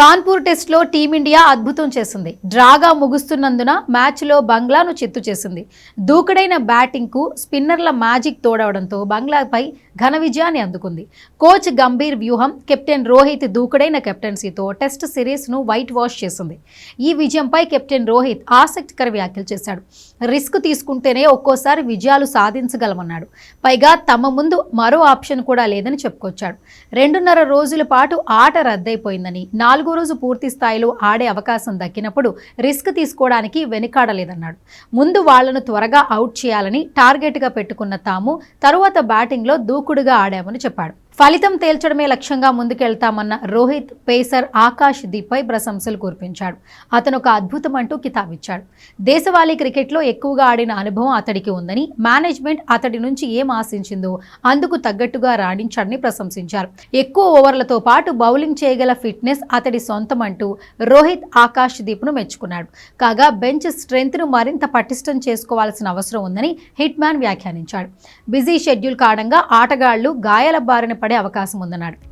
కాన్పూర్ టెస్ట్లో టీమిండియా అద్భుతం చేసింది. డ్రాగా ముగుస్తున్నందున మ్యాచ్లో బంగ్లాను చిత్తు చేసింది. దూకుడైన బ్యాటింగ్కు స్పిన్నర్ల మ్యాజిక్ తోడవడంతో బంగ్లాపై ఘన విజయాన్ని అందుకుంది. కోచ్ గంభీర్ వ్యూహం కెప్టెన్ రోహిత్ దూకుడైన కెప్టెన్సీతో టెస్ట్ సిరీస్ను వైట్ వాష్ చేసింది. ఈ విజయంపై కెప్టెన్ రోహిత్ ఆసక్తికర వ్యాఖ్యలు చేశాడు. రిస్క్ తీసుకుంటేనే ఒక్కోసారి విజయాలు సాధించగలమన్నాడు. పైగా తమ ముందు మరో ఆప్షన్ కూడా లేదని చెప్పుకొచ్చాడు. రెండున్నర రోజుల పాటు ఆట రద్దయిపోయిందని నాలుగు రోజు పూర్తి స్థాయిలో ఆడే అవకాశం దక్కినప్పుడు రిస్క్ తీసుకోవడానికి వెనుకాడలేదన్నాడు. ముందు వాళ్ళను త్వరగా అవుట్ చేయాలని టార్గెట్గా పెట్టుకున్న తాము తరువాత బ్యాటింగ్లో దూకుడుగా ఆడామని చెప్పాడు. ఫలితం తేల్చడమే లక్ష్యంగా ముందుకెళ్తామన్న రోహిత్ పేసర్ ఆకాష్ దీప్పై ప్రశంసలు కురిపించాడు. అతను ఒక అద్భుతం అంటూ కితాబిచ్చాడు. దేశవాళీ క్రికెట్లో ఎక్కువగా ఆడిన అనుభవం అతడికి ఉందని మేనేజ్మెంట్ అతడి నుంచి ఏం ఆశించిందో అందుకు తగ్గట్టుగా రాణించాడని ప్రశంసించారు. ఎక్కువ ఓవర్లతో పాటు బౌలింగ్ చేయగల ఫిట్నెస్ అతడి సొంతం అంటూ రోహిత్ ఆకాష్ దీప్ను మెచ్చుకున్నాడు. కాగా బెంచ్ స్ట్రెంత్ను మరింత పటిష్టం చేసుకోవాల్సిన అవసరం ఉందని హిట్ మ్యాన్ వ్యాఖ్యానించాడు. బిజీ షెడ్యూల్ కారణంగా ఆటగాళ్ళు గాయాల బారిన పడే అవకాశం ఉందన్నాడు.